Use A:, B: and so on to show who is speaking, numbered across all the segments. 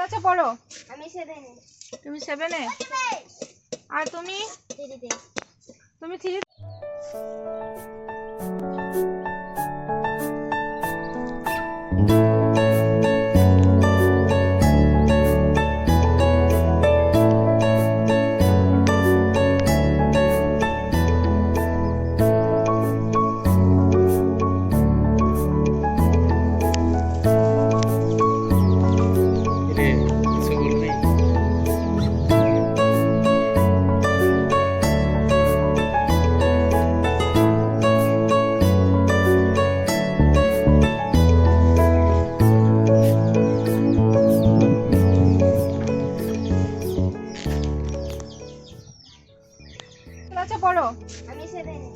A: ক্লাসে পড়ো?
B: আমি সেভেনে
A: তুমি সেভেনে আর তুমি? তুমি থ্রি
C: রে
A: ক্লাসে পড়ো।
B: আমি সেভেনে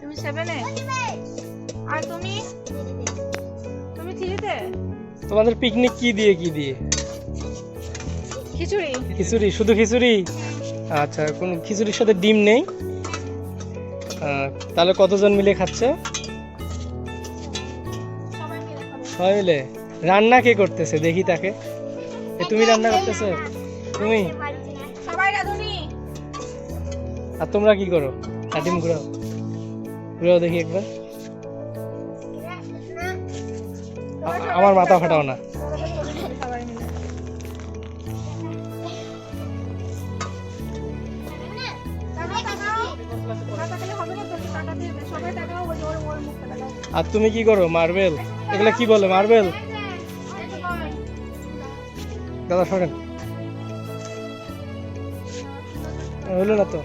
A: তুমি সেভেনে আর তুমি? তুমি থ্রিতে
C: তোমাদের পিকনিক কি দিয়ে কি দিয়ে?
A: খিচুড়ি।
C: খিচুড়ি শুধু খিচুড়ি? আচ্ছা কোন খিচুড়ির সাথে ডিম নেই? তাহলে কতজন মিলে খাচ্ছে?
A: সবাই মিলে খাব।
C: সবাই মিলে? রান্না কে করতেছে? দেখি তাকে। এ তুমি রান্না করতেছো? তুমি?
A: সবাই রাঁধুনি?
C: আর তোমরা কি করো? কাটিম ঘুরাও। ঘুরাও দেখি একবার। আমার মাথা ফাটাও না। আর তুমি কি করো? মার্বেল এগুলা কি বলে? মার্বেল দাদা, সরেন। হলো না তো?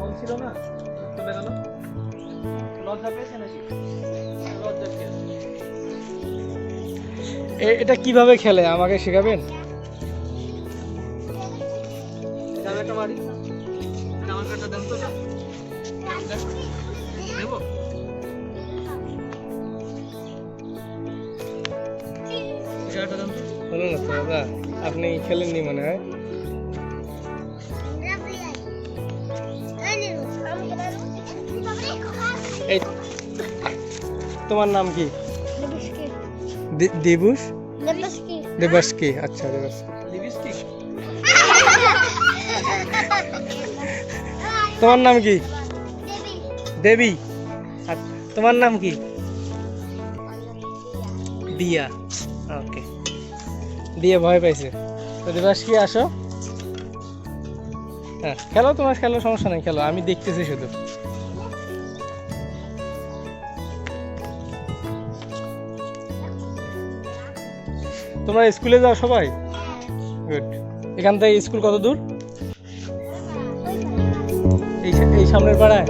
C: বলছিল না? চলে গেল লজ্জা পেয়েছে নাকি? লজ্জা এটা কীভাবে খেলে? আমাকে শেখাবেন? কাটা দেন তো দেবো? না তো দাদা আপনি খেলেননি মনে হয়? এই তোমার নাম কি? দে- দেবুস দেবাসকি আচ্ছা দেবাস তোমার নাম কি? দেবী। তোমার নাম কি? দিয়া। ওকে। দিয়ে ভয় পাইছে। তো দেবাস কি আসো। হ্যাঁ খেলো তোমার খেলো সমস্যা নেই খেলো। আমি দেখতেছি শুধু। তোমরা স্কুলে যাও সবাই? গুড এখান থেকে স্কুল কত দূর? এই সামনের পাড়ায়?